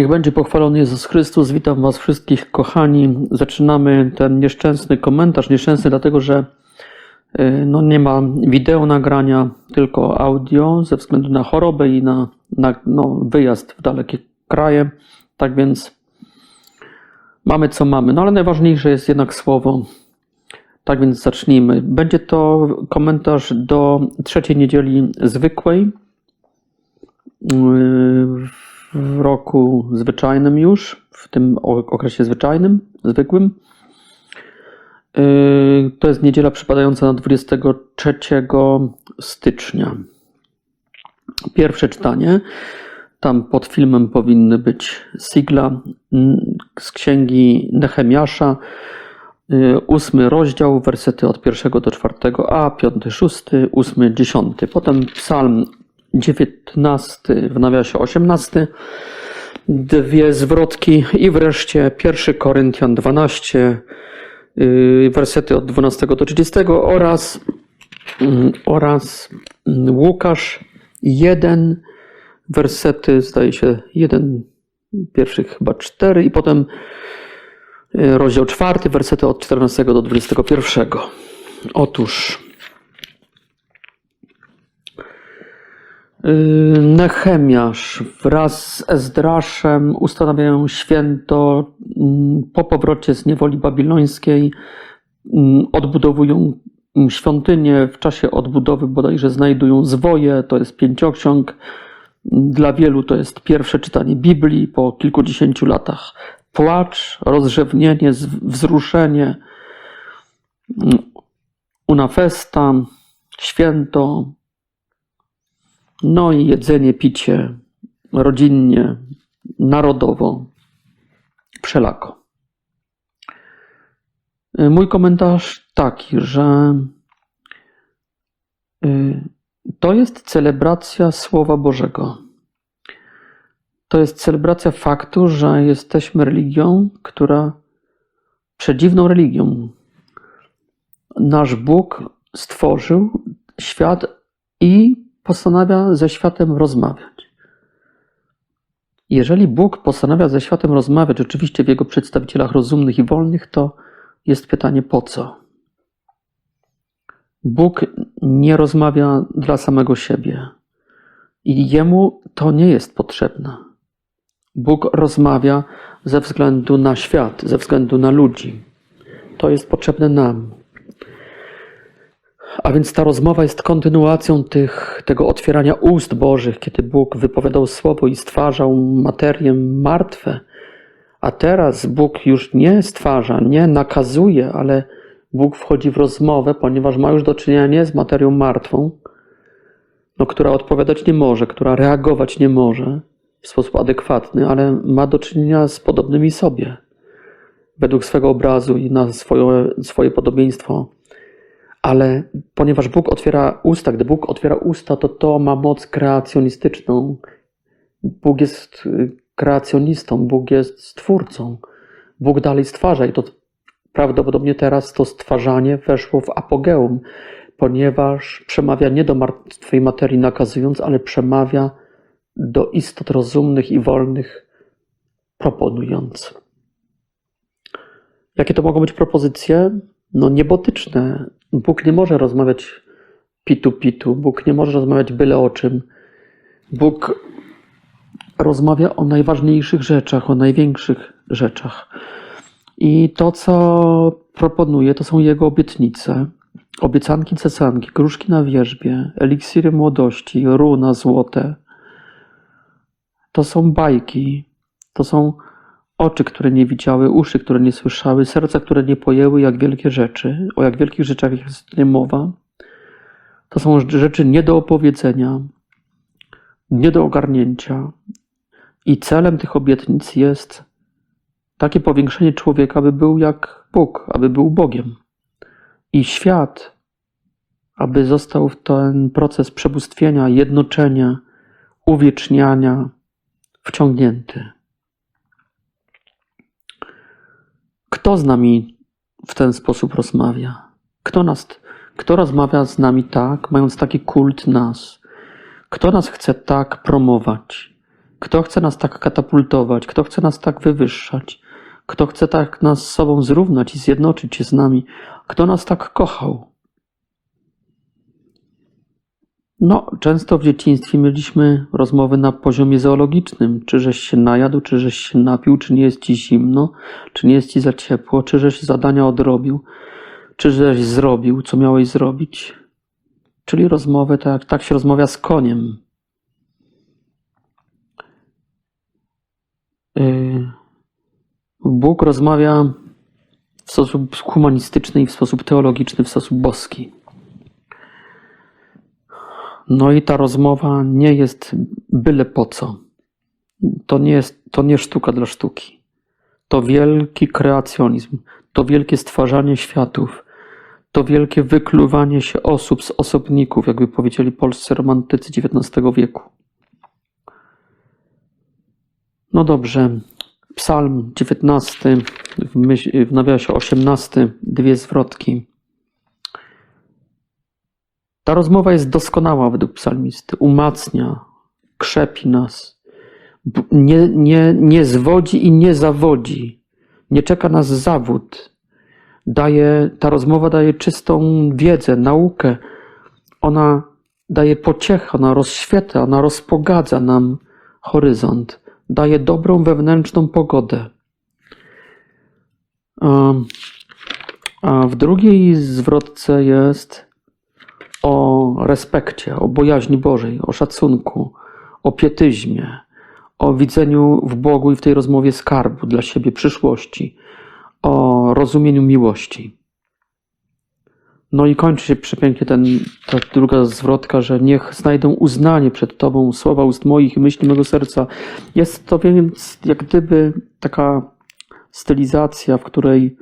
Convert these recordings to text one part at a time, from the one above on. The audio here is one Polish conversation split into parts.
Niech będzie pochwalony Jezus Chrystus. Witam Was wszystkich, kochani. Zaczynamy ten nieszczęsny komentarz. Nieszczęsny dlatego, że y, no, nie ma wideo nagrania, tylko audio ze względu na chorobę i na, na no, wyjazd w dalekie kraje. Tak więc mamy co mamy. No ale najważniejsze jest jednak słowo. Tak więc zacznijmy. Będzie to komentarz do trzeciej niedzieli zwykłej w roku zwyczajnym już, w tym okresie zwyczajnym, zwykłym. Yy, To jest niedziela przypadająca na 23 stycznia. Pierwsze czytanie. Tam pod filmem powinny być sigla mm, z księgi Nehemiasza, yy, ósmy rozdział, wersety od pierwszego do czwartego, a piąty, szósty, ósmy, dziesiąty. Potem psalm 19 w nawiasie 18, dwie zwrotki i wreszcie 1 Koryntian 12, yy, wersety od 12 do 30 oraz, mm, oraz mm, Łukasz 1, wersety zdaje się 1, pierwszych chyba 4 i potem yy, rozdział 4, wersety od 14 do 21. Otóż Yy, Nehemiasz wraz z Ezdraszem ustanawiają święto mm, po powrocie z niewoli babilońskiej. Mm, Odbudowują mm, świątynię. W czasie odbudowy bodajże znajdują zwoje, to jest pięcioksiąg. Dla wielu to jest pierwsze czytanie Biblii po kilkudziesięciu latach. Płacz, rozrzewnienie, wzruszenie, unafesta, święto, no i jedzenie, picie rodzinnie, narodowo, wszelako. Y, Mój komentarz taki, że y, to jest celebracja Słowa Bożego. To jest celebracja faktu, że jesteśmy religią, która przedziwną religią. Nasz Bóg stworzył świat i postanawia ze światem rozmawiać. Jeżeli Bóg postanawia ze światem rozmawiać, oczywiście w jego przedstawicielach rozumnych i wolnych, to jest pytanie po co? Bóg nie rozmawia dla samego siebie i jemu to nie jest potrzebne. Bóg rozmawia ze względu na świat, ze względu na ludzi. To jest potrzebne nam. A więc ta rozmowa jest kontynuacją tych, tego otwierania ust Bożych, kiedy Bóg wypowiadał słowo i stwarzał materię martwe. A teraz Bóg już nie stwarza, nie nakazuje, ale Bóg wchodzi w rozmowę, ponieważ ma już do czynienia nie z materią martwą, no, która odpowiadać nie może, która reagować nie może w sposób adekwatny, ale ma do czynienia z podobnymi sobie, według swego obrazu i na swoje, swoje podobieństwo ale ponieważ Bóg otwiera usta, gdy Bóg otwiera usta, to to ma moc kreacjonistyczną. Bóg jest y, kreacjonistą, Bóg jest stwórcą. Bóg dalej stwarza i to prawdopodobnie teraz to stwarzanie weszło w apogeum, ponieważ przemawia nie do martwej materii nakazując, ale przemawia do istot rozumnych i wolnych proponując. Jakie to mogą być propozycje? No niebotyczne. Bóg nie może rozmawiać pitu-pitu, Bóg nie może rozmawiać byle o czym. Bóg rozmawia o najważniejszych rzeczach, o największych rzeczach. I to, co proponuje, to są Jego obietnice. Obiecanki, cesanki, gruszki na wierzbie, eliksiry młodości, runa złote. To są bajki, to są oczy, które nie widziały, uszy, które nie słyszały, serca, które nie pojęły, jak wielkie rzeczy, o jak wielkich rzeczach jest nie mowa. To są rzeczy nie do opowiedzenia, nie do ogarnięcia. I celem tych obietnic jest takie powiększenie człowieka, aby był jak Bóg, aby był Bogiem. I świat, aby został w ten proces przebóstwienia, jednoczenia, uwieczniania wciągnięty. Kto z nami w ten sposób rozmawia? Kto, nas, kto rozmawia z nami tak, mając taki kult nas? Kto nas chce tak promować? Kto chce nas tak katapultować? Kto chce nas tak wywyższać? Kto chce tak nas z sobą zrównać i zjednoczyć się z nami? Kto nas tak kochał? No, często w dzieciństwie mieliśmy rozmowy na poziomie zoologicznym. Czy żeś się najadł, czy żeś się napił, czy nie jest ci zimno, czy nie jest ci za ciepło, czy żeś zadania odrobił, czy żeś zrobił, co miałeś zrobić. Czyli rozmowę, tak, tak się rozmawia z koniem. Yy, Bóg rozmawia w sposób humanistyczny i w sposób teologiczny, w sposób boski. No i ta rozmowa nie jest byle po co. To nie jest, to nie sztuka dla sztuki. To wielki kreacjonizm, to wielkie stwarzanie światów, to wielkie wykluwanie się osób z osobników, jakby powiedzieli polscy romantycy XIX wieku. No dobrze, Psalm 19, w, myśl, w nawiasie 18, dwie zwrotki. Ta rozmowa jest doskonała według psalmisty. Umacnia, krzepi nas. Nie, nie, nie zwodzi i nie zawodzi. Nie czeka nas zawód. Daje, ta rozmowa daje czystą wiedzę, naukę. Ona daje pociechę, ona rozświetla, ona rozpogadza nam horyzont. Daje dobrą wewnętrzną pogodę. A w drugiej zwrotce jest o respekcie, o bojaźni Bożej, o szacunku, o pietyzmie, o widzeniu w Bogu i w tej rozmowie skarbu dla siebie przyszłości, o rozumieniu miłości. No i kończy się przepięknie ten, ta druga zwrotka, że niech znajdą uznanie przed Tobą słowa ust moich i myśli mego serca. Jest to więc jak gdyby taka stylizacja, w której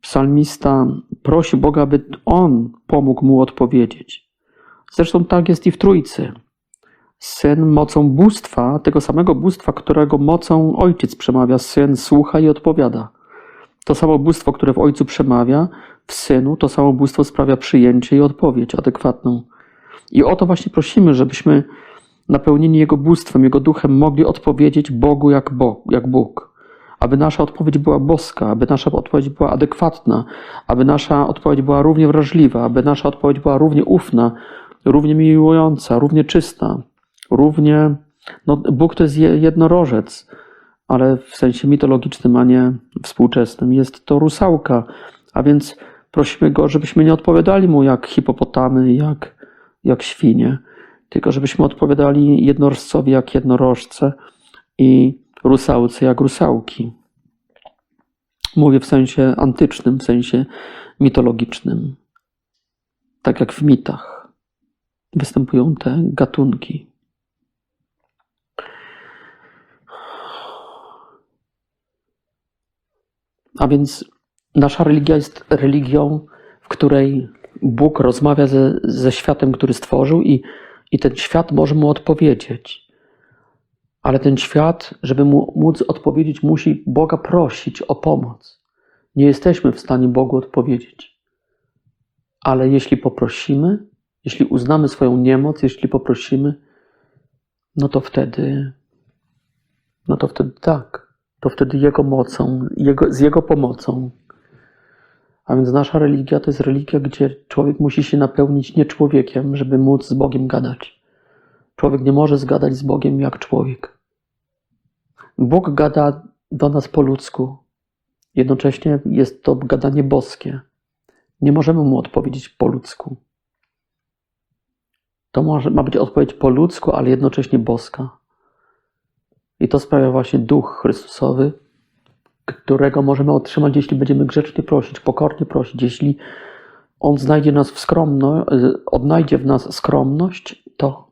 psalmista prosi Boga, aby On pomógł mu odpowiedzieć. Zresztą tak jest i w Trójcy. Syn mocą bóstwa, tego samego bóstwa, którego mocą ojciec przemawia, syn słucha i odpowiada. To samo bóstwo, które w ojcu przemawia, w synu, to samo bóstwo sprawia przyjęcie i odpowiedź adekwatną. I o to właśnie prosimy, żebyśmy napełnieni Jego bóstwem, Jego duchem mogli odpowiedzieć Bogu jak, Bóg, jak Bóg. Aby nasza odpowiedź była boska, aby nasza odpowiedź była adekwatna, aby nasza odpowiedź była równie wrażliwa, aby nasza odpowiedź była równie ufna, równie miłująca, równie czysta, równie. No, Bóg to jest je- jednorożec, ale w sensie mitologicznym, a nie współczesnym. Jest to rusałka, a więc prosimy go, żebyśmy nie odpowiadali mu jak hipopotamy, jak, jak świnie, tylko żebyśmy odpowiadali jednorożcowi jak jednorożce i rusałce jak rusałki. Mówię w sensie antycznym, w sensie mitologicznym. Tak jak w mitach występują te gatunki. A więc nasza religia jest religią, w której Bóg rozmawia ze, ze światem, który stworzył, i, i ten świat może mu odpowiedzieć. Ale ten świat, żeby mu móc odpowiedzieć, musi Boga prosić o pomoc. Nie jesteśmy w stanie Bogu odpowiedzieć. Ale jeśli poprosimy, jeśli uznamy swoją niemoc, jeśli poprosimy, no to wtedy, no to wtedy tak. To wtedy Jego mocą, jego, z Jego pomocą. A więc nasza religia to jest religia, gdzie człowiek musi się napełnić nie człowiekiem, żeby móc z Bogiem gadać. Człowiek nie może zgadać z Bogiem jak człowiek. Bóg gada do nas po ludzku. Jednocześnie jest to gadanie boskie. Nie możemy mu odpowiedzieć po ludzku. To może, ma być odpowiedź po ludzku, ale jednocześnie boska. I to sprawia właśnie Duch Chrystusowy, którego możemy otrzymać, jeśli będziemy grzecznie prosić, pokornie prosić. Jeśli On znajdzie nas w skromno, odnajdzie w nas skromność, to,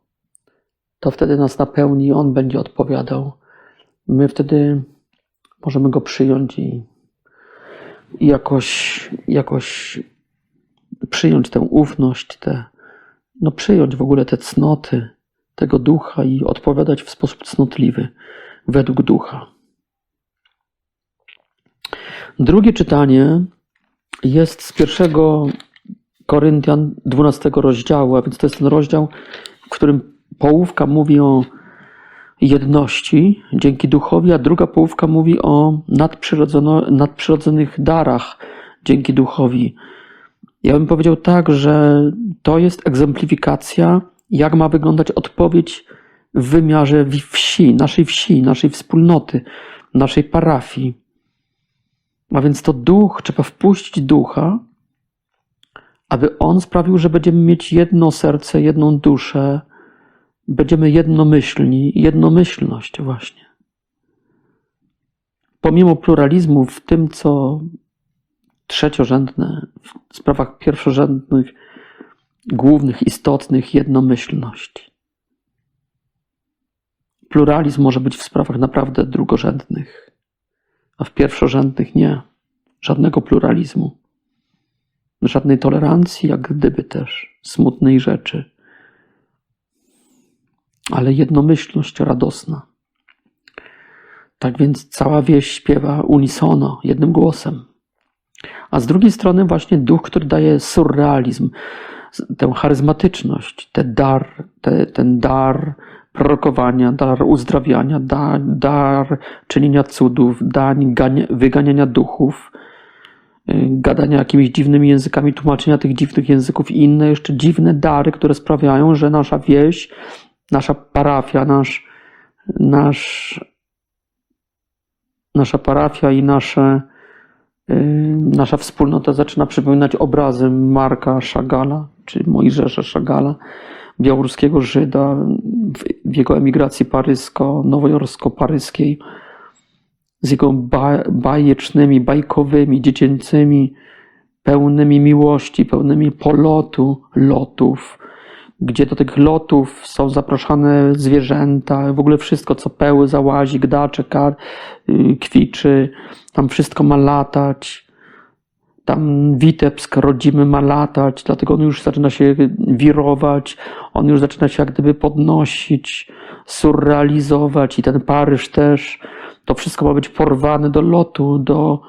to wtedy nas napełni On będzie odpowiadał. My wtedy możemy Go przyjąć i, i jakoś, jakoś przyjąć tę ufność, te, no przyjąć w ogóle te cnoty tego ducha i odpowiadać w sposób cnotliwy według ducha. Drugie czytanie jest z pierwszego Koryntian 12 rozdziału, a więc to jest ten rozdział, w którym połówka mówi o, jedności dzięki duchowi, a druga połówka mówi o nadprzyrodzonych darach dzięki duchowi. Ja bym powiedział tak, że to jest egzemplifikacja, jak ma wyglądać odpowiedź w wymiarze wsi, naszej wsi, naszej wspólnoty, naszej parafii. A więc to duch, trzeba wpuścić ducha, aby on sprawił, że będziemy mieć jedno serce, jedną duszę, będziemy jednomyślni, jednomyślność właśnie. Pomimo pluralizmu w tym, co trzeciorzędne, w sprawach pierwszorzędnych, głównych, istotnych, jednomyślność. Pluralizm może być w sprawach naprawdę drugorzędnych, a w pierwszorzędnych nie. Żadnego pluralizmu, żadnej tolerancji, jak gdyby też smutnej rzeczy, ale jednomyślność radosna. Tak więc cała wieś śpiewa unisono, jednym głosem. A z drugiej strony właśnie duch, który daje surrealizm, tę charyzmatyczność, ten dar, te, ten dar prorokowania, dar uzdrawiania, dar, dar czynienia cudów, wyganiania duchów, y, gadania jakimiś dziwnymi językami, tłumaczenia tych dziwnych języków i inne jeszcze dziwne dary, które sprawiają, że nasza wieś, nasza parafia, nasz, nasz, nasza parafia i nasze, y, nasza wspólnota zaczyna przypominać obrazy Marka Szagala, czy Mojżesza Szagala, białoruskiego Żyda w, w jego emigracji parysko-nowojorsko-paryskiej, z jego ba, bajecznymi, bajkowymi, dziecięcymi, pełnymi miłości, pełnymi polotu, lotów, gdzie do tych lotów są zapraszane zwierzęta, w ogóle wszystko, co peły, załazi, gdacze, kar, y, kwiczy, tam wszystko ma latać. Tam Witebsk rodzimy ma latać, dlatego on już zaczyna się wirować, on już zaczyna się jak gdyby podnosić, surrealizować i ten Paryż też. To wszystko ma być porwane do lotu, do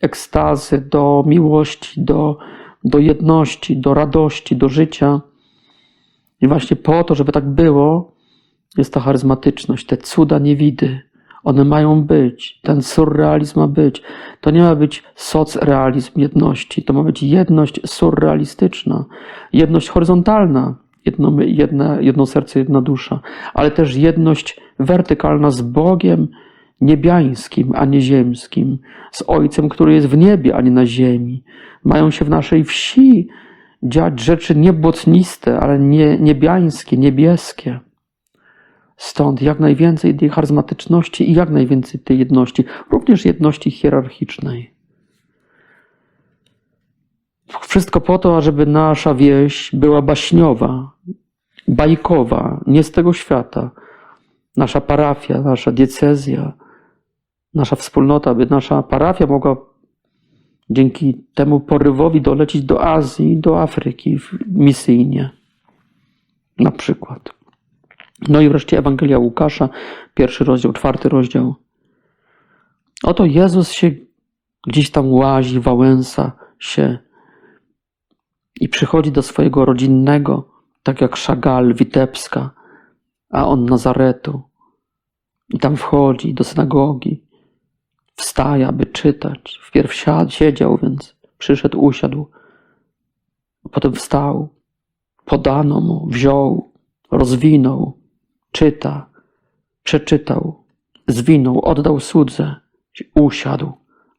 ekstazy, do miłości, do, do jedności, do radości, do życia. I właśnie po to, żeby tak było, jest ta charyzmatyczność, te cuda niewidy. One mają być, ten surrealizm ma być. To nie ma być socrealizm jedności, to ma być jedność surrealistyczna, jedność horyzontalna, jedno, jedno serce, jedna dusza, ale też jedność wertykalna z Bogiem niebiańskim, a nie ziemskim, z Ojcem, który jest w niebie, a nie na ziemi. Mają się w naszej wsi dziać rzeczy niebłotniste, ale nie, niebiańskie, niebieskie. Stąd jak najwięcej tej charyzmatyczności i jak najwięcej tej jedności, również jedności hierarchicznej. Wszystko po to, ażeby nasza wieś była baśniowa, bajkowa, nie z tego świata. Nasza parafia, nasza diecezja, nasza wspólnota, aby nasza parafia mogła dzięki temu porywowi dolecieć do Azji, do Afryki misyjnie. Na przykład. No i wreszcie Ewangelia Łukasza, pierwszy rozdział, czwarty rozdział. Oto Jezus się gdzieś tam łazi, wałęsa się i przychodzi do swojego rodzinnego, tak jak Szagal, Witebska, a on Nazaretu. I tam wchodzi do synagogi, wstaje, aby czytać. Wpierw siadł, siedział, więc przyszedł, usiadł. Potem wstał, podano mu, wziął, rozwinął, czyta, przeczytał, zwinął, oddał słudze, usiadł,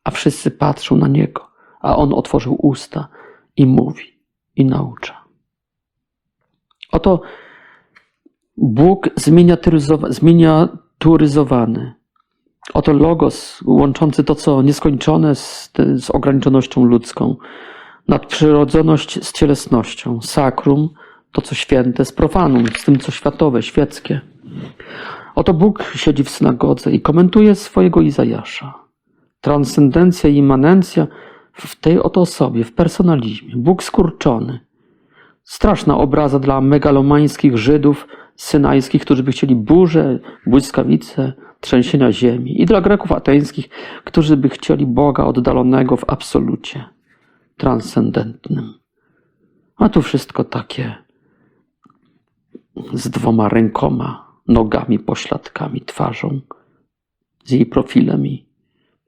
a wszyscy patrzą na niego, a on otworzył usta i mówi, i naucza. Oto Bóg zminiaturyzowa- zminiaturyzowany. Oto logos łączący to, co nieskończone z, z ograniczonością ludzką, nadprzyrodzoność z cielesnością, sakrum, to co święte, z profanum, z tym co światowe, świeckie. Oto Bóg siedzi w synagodze i komentuje swojego Izajasza. Transcendencja i immanencja w tej oto osobie, w personalizmie. Bóg skurczony. Straszna obraza dla megalomańskich Żydów synajskich, którzy by chcieli burze, błyskawice, trzęsienia ziemi. I dla Greków ateńskich, którzy by chcieli Boga oddalonego w absolucie, transcendentnym. A tu wszystko takie z dwoma rękoma nogami, pośladkami, twarzą, z jej profilem i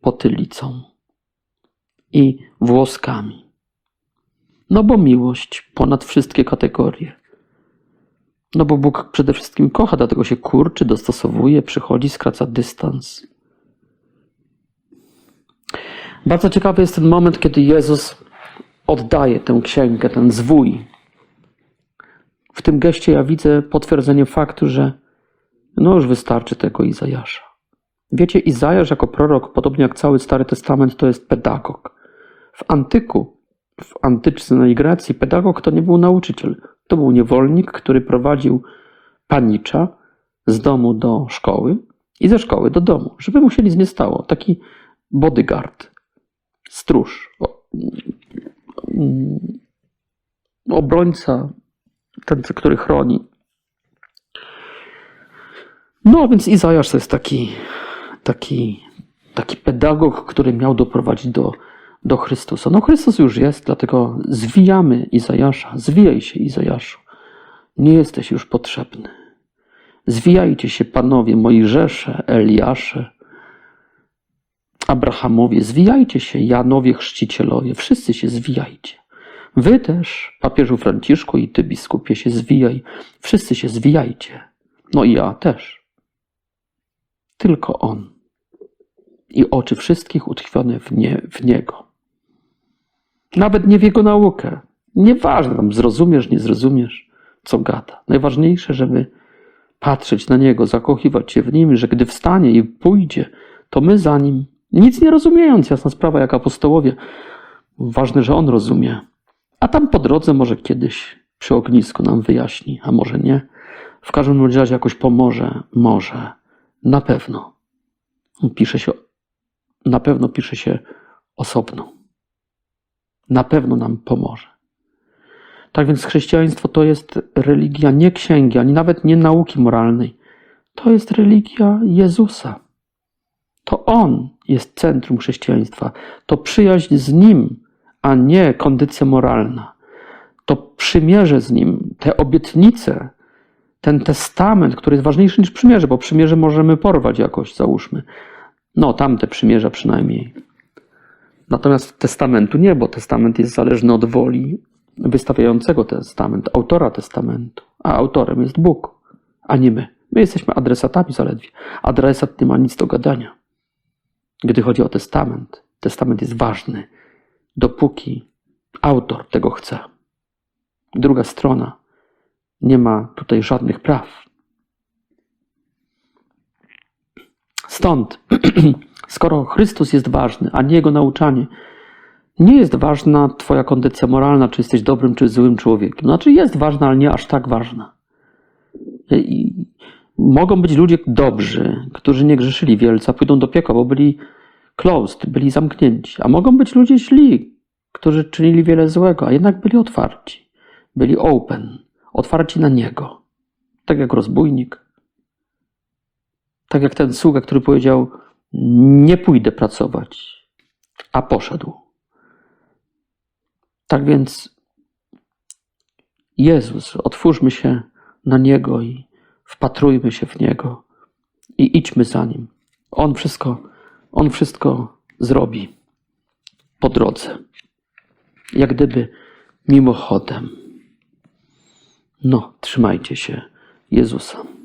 potylicą i włoskami. No bo miłość ponad wszystkie kategorie. No bo Bóg przede wszystkim kocha, dlatego się kurczy, dostosowuje, przychodzi, skraca dystans. Bardzo ciekawy jest ten moment, kiedy Jezus oddaje tę księgę, ten zwój. W tym geście ja widzę potwierdzenie faktu, że no już wystarczy tego Izajasza. Wiecie, Izajasz jako prorok, podobnie jak cały Stary Testament, to jest pedagog. W antyku, w antycznej Grecji, pedagog to nie był nauczyciel. To był niewolnik, który prowadził panicza z domu do szkoły i ze szkoły do domu, żeby mu się nic nie stało. Taki bodyguard, stróż, mm, obrońca, ten, który chroni. No, więc Izajasz to jest taki, taki, taki pedagog, który miał doprowadzić do, do Chrystusa. No, Chrystus już jest, dlatego zwijamy Izajasza. Zwijaj się, Izajaszu. Nie jesteś już potrzebny. Zwijajcie się, panowie, Mojżesze, Eliasze, Abrahamowie, zwijajcie się, Janowie chrzcicielowie, wszyscy się zwijajcie. Wy też, papieżu Franciszku i ty, biskupie, się zwijaj. Wszyscy się zwijajcie. No i ja też. Tylko On. I oczy wszystkich utkwione w, nie, w Niego. Nawet nie w Jego naukę. Nieważne, tam zrozumiesz, nie zrozumiesz, co gada. Najważniejsze, żeby patrzeć na Niego, zakochiwać się w Nim, że gdy wstanie i pójdzie, to my za Nim, nic nie rozumiejąc, jasna sprawa, jak apostołowie, ważne, że On rozumie. A tam po drodze może kiedyś przy ognisku nam wyjaśni, a może nie. W każdym razie jakoś pomoże, może, na pewno. Pisze się, na pewno pisze się osobno. Na pewno nam pomoże. Tak więc chrześcijaństwo to jest religia nie księgi, ani nawet nie nauki moralnej. To jest religia Jezusa. To On jest centrum chrześcijaństwa. To przyjaźń z Nim, a nie kondycja moralna. To przymierze z Nim, te obietnice, ten testament, który jest ważniejszy niż przymierze, bo przymierze możemy porwać jakoś, załóżmy. No, tamte przymierza przynajmniej. Natomiast testamentu nie, bo testament jest zależny od woli wystawiającego testament, autora testamentu. A autorem jest Bóg, a nie my. My jesteśmy adresatami zaledwie. Adresat nie ma nic do gadania. Gdy chodzi o testament, testament jest ważny, dopóki autor tego chce. Druga strona nie ma tutaj żadnych praw. Stąd, skoro Chrystus jest ważny, a nie jego nauczanie, nie jest ważna Twoja kondycja moralna, czy jesteś dobrym, czy złym człowiekiem. Znaczy, jest ważna, ale nie aż tak ważna. I mogą być ludzie dobrzy, którzy nie grzeszyli wielce, a pójdą do piekła, bo byli closed, byli zamknięci. A mogą być ludzie źli, którzy czynili wiele złego, a jednak byli otwarci. Byli open, otwarci na Niego. Tak jak rozbójnik. Tak jak ten sługa, który powiedział: Nie pójdę pracować, a poszedł. Tak więc, Jezus, otwórzmy się na Niego i wpatrujmy się w Niego i idźmy za Nim. On wszystko, On wszystko zrobi po drodze. Jak gdyby mimochodem. No, trzymajcie się Jezusa.